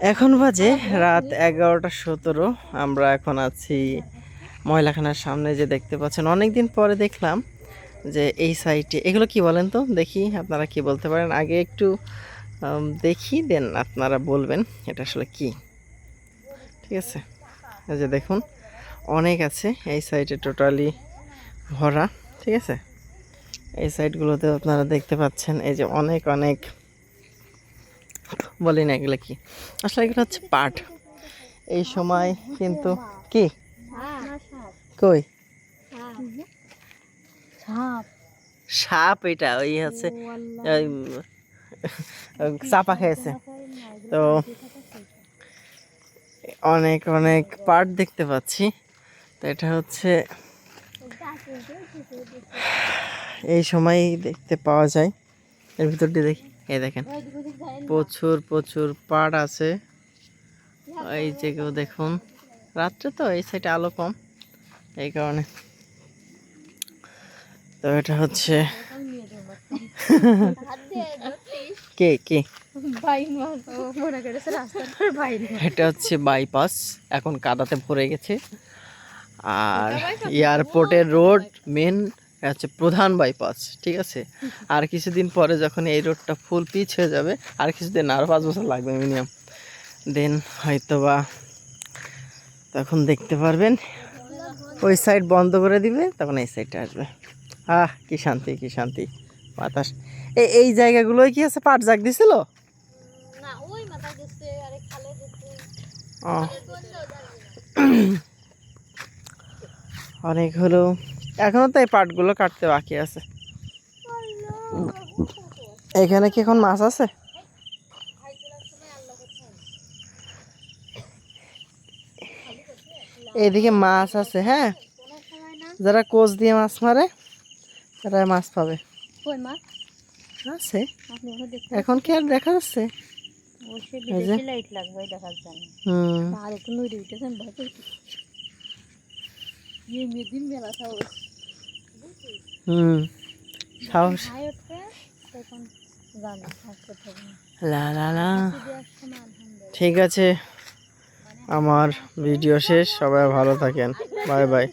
এখন বাজে রাত এগারোটা সতেরো। আমরা এখন আছি ময়লাখানার সামনে যে দেখতে পাচ্ছেন। অনেক দিন পরে দেখলাম যে এই সাইটে এগুলো কি বলেন তো? দেখি আপনারা কি বলতে পারেন? আগে একটু দেখি, দেন আপনারা বলবেন এটা আসলে কি। ঠিক আছে? এই যে দেখুন, অনেক আছে এই সাইডে টোটালি ভরা। ঠিক আছে? এই সাইডগুলোতে আপনারা দেখতে পাচ্ছেন এই যে অনেক অনেক বলি না এগুলো কি? আসলে এগুলো হচ্ছে পাট। এই সময় কিন্তু কি? কই? সাপ এটা, ওই হচ্ছে চাপা খেয়েছে। তো অনেক অনেক পাট দেখতে পাচ্ছি। তো এটা হচ্ছে, এই সময় দেখতে পাওয়া যায়। এর ভিতর দিয়ে দেখি। এই দেখেন প্রচুর প্রচুর পাট আছে। এই যে কেউ দেখুন। রাত্রে তো এই সাইডে আলো কম এই কারণে। তো এটা হচ্ছে কে কে? এটা হচ্ছে বাইপাস এখন কাদাতে ভরে গেছে। আর এয়ারপোর্টের রোড মেন হচ্ছে প্রধান বাইপাস ঠিক আছে? আর কিছুদিন পরে যখন এই রোডটা ফুল পিচ হয়ে যাবে আর কিছুদিন আরও পাঁচ বছর লাগবে মিনিমাম দেন হয়তো বা তখন দেখতে পারবেন ওই সাইড বন্ধ করে দিবে তখন এই সাইডটা আসবে। আহ কি শান্তি কি শান্তি। বাতাস। এই এই জায়গাগুলোয় কি আছে পাট জাগ দিছিল? অনেক হলো। এখনও তো এই পাটগুলো কাটতে বাকি আছে। এখানে কি এখন মাছ আছে? এদিকে মাছ আছে হ্যাঁ? যারা কোচ দিয়ে মাছ মারে তারা মাছ পাবে। আছে। এখন কি আর দেখা যাচ্ছে? হুম। হুম। সাহস। লা লা লা। ঠিক আছে। আমার ভিডিও শেষ। সবাই ভালো থাকেন। Bye bye.